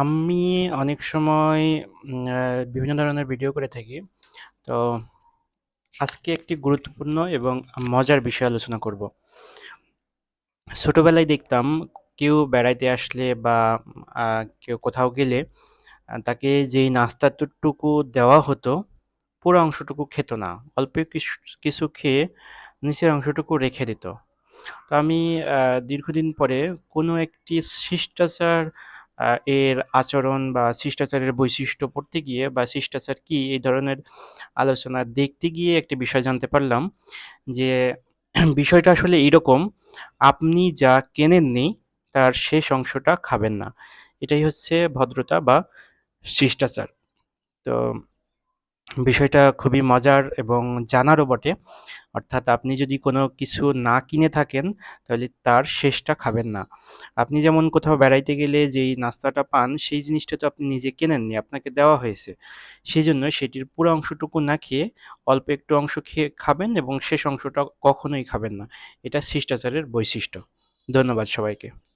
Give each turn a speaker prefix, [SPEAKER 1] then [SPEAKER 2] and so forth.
[SPEAKER 1] আমি অনেক সময় বিভিন্ন ধরনের ভিডিও করে থাকি। তো আজকে একটি গুরুত্বপূর্ণ এবং মজার বিষয় আলোচনা করব। ছোটবেলায় দেখতাম কেউ বেড়াইতে আসলে বা কেউ কোথাও গেলে তাকে যেই নাস্তাটুকু দেওয়া হতো, পুরো অংশটুকু খেত না। অল্প কিস কিছু খেয়ে নিচের অংশটুকু রেখে দিত। তো আমি দীর্ঘদিন পরে কোনো একটি শিষ্টাচার এর আচরণ বা শিষ্টাচারের বৈশিষ্ট্য পড়তে গিয়ে বা শিষ্টাচার কি? এই ধরনের আলোচনা দেখতে গিয়ে একটি বিষয় জানতে পারলাম যে বিষয়টা আসলে এইরকম, আপনি যা কেনেননি তার শেষ অংশটা খাবেন না। এটাই হচ্ছে ভদ্রতা বা শিষ্টাচার। তো বিষয়টা খুবই মজার এবং জানারও বটে। অর্থাৎ আপনি যদি কোনো কিছু না কিনে থাকেন, তাহলে তার শেষটা খাবেন না। আপনি যেমন কোথাও বেড়াইতে গেলে যেই নাস্তাটা পান, সেই জিনিসটা তো আপনি নিজে কেনেননি, আপনাকে দেওয়া হয়েছে। সেই জন্য সেটির পুরো অংশটুকু না খেয়ে অল্প একটু অংশ খেয়ে খাবেন এবং শেষ অংশটা কখনোই খাবেন না। এটা শিষ্টাচারের বৈশিষ্ট্য। ধন্যবাদ সবাইকে।